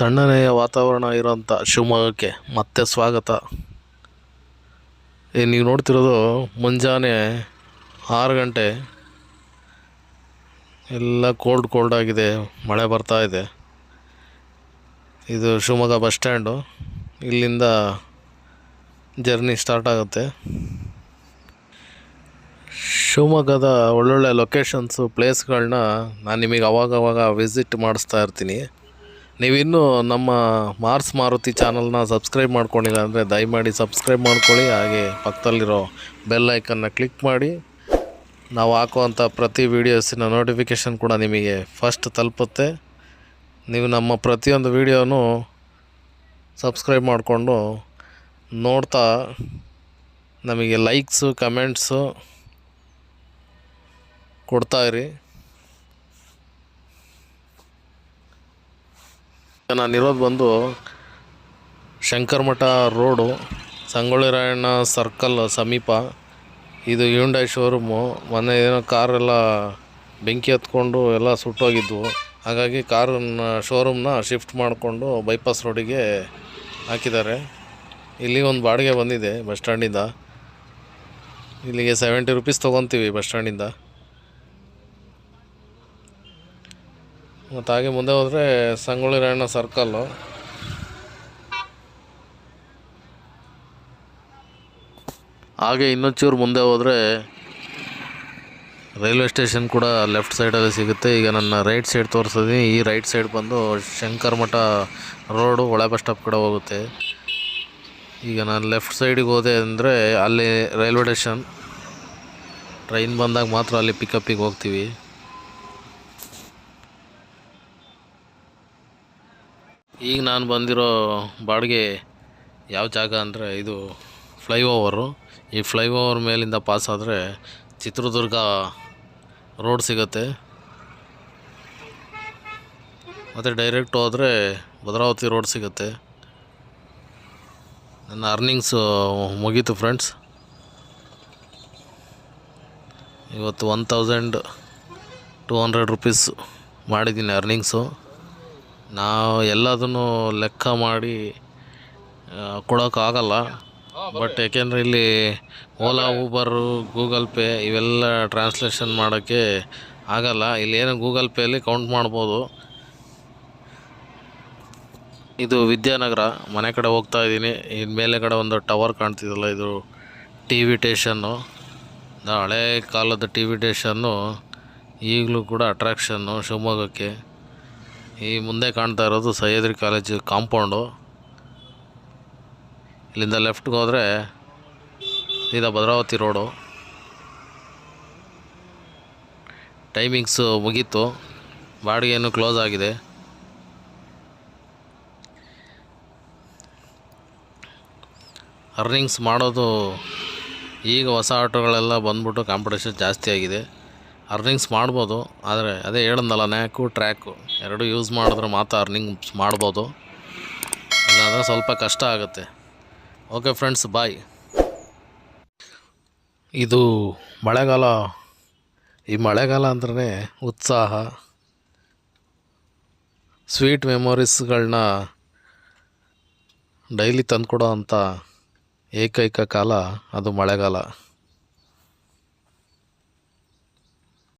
ತಣ್ಣನೆಯ ವಾತಾವರಣ ಇರೋಂಥ ಶಿವಮೊಗ್ಗಕ್ಕೆ ಮತ್ತೆ ಸ್ವಾಗತ. ಏ, ನೀವು ನೋಡ್ತಿರೋದು ಮುಂಜಾನೆ ಆರು ಗಂಟೆ. ಎಲ್ಲ ಕೋಲ್ಡ್ ಕೋಲ್ಡ್ ಆಗಿದೆ, ಮಳೆ ಬರ್ತಾ ಇದೆ. ಇದು ಶಿವಮೊಗ್ಗ ಬಸ್ ಸ್ಟ್ಯಾಂಡು. ಇಲ್ಲಿಂದ ಜರ್ನಿ ಸ್ಟಾರ್ಟ್ ಆಗುತ್ತೆ. ಶಿವಮೊಗ್ಗದ ಒಳ್ಳೊಳ್ಳೆ ಲೊಕೇಶನ್ಸು ಪ್ಲೇಸ್ಗಳನ್ನ ನಾನು ನಿಮಗೆ ಅವಾಗವಾಗ ವಿಸಿಟ್ ಮಾಡಿಸ್ತಾ ಇರ್ತೀನಿ. ನೀವಿನ್ನೂ ನಮ್ಮ ಮಾರ್ಸ್ ಮಾರುತಿ ಚಾನಲ್ನ ಸಬ್ಸ್ಕ್ರೈಬ್ ಮಾಡ್ಕೊಂಡಿಲ್ಲ ಅಂದರೆ ದಯಮಾಡಿ ಸಬ್ಸ್ಕ್ರೈಬ್ ಮಾಡ್ಕೊಳ್ಳಿ. ಹಾಗೆ ಪಕ್ಕದಲ್ಲಿರೋ ಬೆಲ್ ಐಕನ್ನ ಕ್ಲಿಕ್ ಮಾಡಿ. ನಾವು ಹಾಕುವಂಥ ಪ್ರತಿ ವೀಡಿಯೋಸಿನ ನೋಟಿಫಿಕೇಷನ್ ಕೂಡ ನಿಮಗೆ ಫಸ್ಟ್ ತಲುಪುತ್ತೆ. ನೀವು ನಮ್ಮ ಪ್ರತಿಯೊಂದು ವೀಡಿಯೋನೂ ಸಬ್ಸ್ಕ್ರೈಬ್ ಮಾಡಿಕೊಂಡು ನೋಡ್ತಾ ನಮಗೆ ಲೈಕ್ಸು, ಕಮೆಂಟ್ಸು ಕೊಡ್ತಾಯಿರಿ ನಾನಿರೋದು ಬಂದು ಶಂಕರಮಠ ರೋಡು, ಸಂಗೊಳ್ಳಿ ರಾಯಣ್ಣ ಸರ್ಕಲ್ ಸಮೀಪ. ಇದು ಹ್ಯುಂಡೈ ಶೋರೂಮು ಮೊನ್ನೆ ಏನೋ ಕಾರೆಲ್ಲ ಬೆಂಕಿ ಹತ್ಕೊಂಡು ಎಲ್ಲ ಸುಟ್ಟೋಗಿದ್ವು. ಹಾಗಾಗಿ ಕಾರನ್ನ ಶೋರೂಮ್ನ ಶಿಫ್ಟ್ ಮಾಡಿಕೊಂಡು ಬೈಪಾಸ್ ರೋಡಿಗೆ ಹಾಕಿದ್ದಾರೆ. ಇಲ್ಲಿ ಒಂದು ಬಾಡಿಗೆ ಬಂದಿದೆ ಬಸ್ ಸ್ಟ್ಯಾಂಡಿಂದ. ಇಲ್ಲಿಗೆ ಸೆವೆಂಟಿ ರುಪೀಸ್ ತೊಗೊತೀವಿ ಬಸ್ ಸ್ಟ್ಯಾಂಡಿಂದ. ಮತ್ತು ಹಾಗೆ ಮುಂದೆ ಹೋದರೆ ಸಂಗೊಳ್ಳಿ ರಾಯಣ್ಣ ಸರ್ಕಲ್ಲು ಹಾಗೆ ಇನ್ನೊಂಚೂರು ಮುಂದೆ ಹೋದರೆ ರೈಲ್ವೆ ಸ್ಟೇಷನ್ ಕೂಡ ಲೆಫ್ಟ್ ಸೈಡಲ್ಲಿ ಸಿಗುತ್ತೆ. ಈಗ ನನ್ನ ರೈಟ್ ಸೈಡ್ ತೋರಿಸಿದ್ದೀನಿ ಈ ರೈಟ್ ಸೈಡ್ ಬಂದು ಶಂಕರ್ ಮಠ ರೋಡು ಒಳ ಬಸ್ ಸ್ಟಾಪ್ ಕಡೆ ಹೋಗುತ್ತೆ. ಈಗ ನಾನು ಲೆಫ್ಟ್ ಸೈಡಿಗೆ ಹೋದೆ ಅಂದರೆ ಅಲ್ಲಿ ರೈಲ್ವೆ ಸ್ಟೇಷನ್ ಟ್ರೈನ್ ಬಂದಾಗ ಮಾತ್ರ ಅಲ್ಲಿ ಪಿಕಪ್ಪಿಗೆ ಹೋಗ್ತೀವಿ. ಈಗ ನಾನು ಬಂದಿರೋ ಬಾಡಿಗೆ ಯಾವ ಜಾಗ ಅಂದರೆ ಇದು ಫ್ಲೈಓವರು. ಈ ಫ್ಲೈಓವರ್ ಮೇಲಿಂದ ಪಾಸ್ ಆದರೆ ಚಿತ್ರದುರ್ಗ ರೋಡ್ ಸಿಗುತ್ತೆ. ಮತ್ತು ಡೈರೆಕ್ಟ್ ಹೋದರೆ ಭದ್ರಾವತಿ ರೋಡ್ ಸಿಗುತ್ತೆ. ನನ್ನ ಅರ್ನಿಂಗ್ಸು ಮುಗೀತು ಫ್ರೆಂಡ್ಸ್. ಇವತ್ತು one thousand two hundred rupees ಮಾಡಿದ್ದೀನಿ ಅರ್ನಿಂಗ್ಸು. ನಾವು ಎಲ್ಲದನ್ನು ಲೆಕ್ಕ ಮಾಡಿ ಕೊಡೋಕ್ಕಾಗಲ್ಲ. ಬಟ್ ಏಕೆಂದರೆ ಇಲ್ಲಿ ಓಲಾ ಊಬರು ಗೂಗಲ್ ಪೇ ಇವೆಲ್ಲ ಟ್ರಾನ್ಸ್ಲೇಷನ್ ಮಾಡೋಕ್ಕೆ ಆಗಲ್ಲ. ಇಲ್ಲಿ ಏನು ಗೂಗಲ್ ಪೇಲಿ ಕೌಂಟ್ ಮಾಡ್ಬೋದು. ಇದು ವಿದ್ಯಾನಗರ. ಮನೆ ಕಡೆ ಹೋಗ್ತಾ ಇದ್ದೀನಿ. ಇನ್ನು ಮೇಲೆ ಕಡೆ ಒಂದು ಟವರ್ ಕಾಣ್ತಿದಲ್ಲ ಇದು ಟಿ ವಿ ಟೇಷನ್ನು ಹಳೆ ಕಾಲದ ಟಿ ವಿ ಟೇಷನ್ನು ಈಗಲೂ ಕೂಡ ಅಟ್ರಾಕ್ಷನ್ನು ಶಿವಮೊಗ್ಗಕ್ಕೆ. ಈ ಮುಂದೆ ಕಾಣ್ತಾ ಇರೋದು ಸಹ್ಯಾದ್ರಿ ಕಾಲೇಜು ಕಾಂಪೌಂಡು. ಇಲ್ಲಿಂದ ಲೆಫ್ಟ್ಗೆ ಹೋದರೆ ಸೀದಾ ಭದ್ರಾವತಿ ರೋಡು. ಟೈಮಿಂಗ್ಸು ಮುಗೀತು. ಬಾಡಿಗೆಯನ್ನು ಕ್ಲೋಸ್ ಆಗಿದೆ. ಅರ್ನಿಂಗ್ಸ್ ಮಾಡೋದು ಈಗ ಹೊಸ ಆಟೋಗಳೆಲ್ಲ ಬಂದ್ಬಿಟ್ಟು ಕಾಂಪಿಟೇಷನ್ ಜಾಸ್ತಿ ಆಗಿದೆ. ಅರ್ನಿಂಗ್ಸ್ ಮಾಡ್ಬೋದು. ಆದರೆ ಅದೇ ಹೇಳಂದಲ್ಲ ನ್ಯಾಕು ಟ್ರ್ಯಾಕು ಎರಡು ಯೂಸ್ ಮಾಡಿದ್ರೆ ಮಾತ್ರ ಅರ್ನಿಂಗ್ಸ್ ಮಾಡ್ಬೋದು. ಇಲ್ಲಾಂದರೆ ಸ್ವಲ್ಪ ಕಷ್ಟ ಆಗುತ್ತೆ. ಓಕೆ ಫ್ರೆಂಡ್ಸ್ ಬಾಯ್ ಇದು ಮಳೆಗಾಲ, ಈ ಮಳೆಗಾಲ ಅಂದ್ರೆ ಉತ್ಸಾಹ. ಸ್ವೀಟ್ ಮೆಮೊರೀಸ್ಗಳನ್ನ ಡೈಲಿ ತಂದುಕೊಡೋ ಅಂಥ ಏಕೈಕ ಕಾಲ ಅದು ಮಳೆಗಾಲ.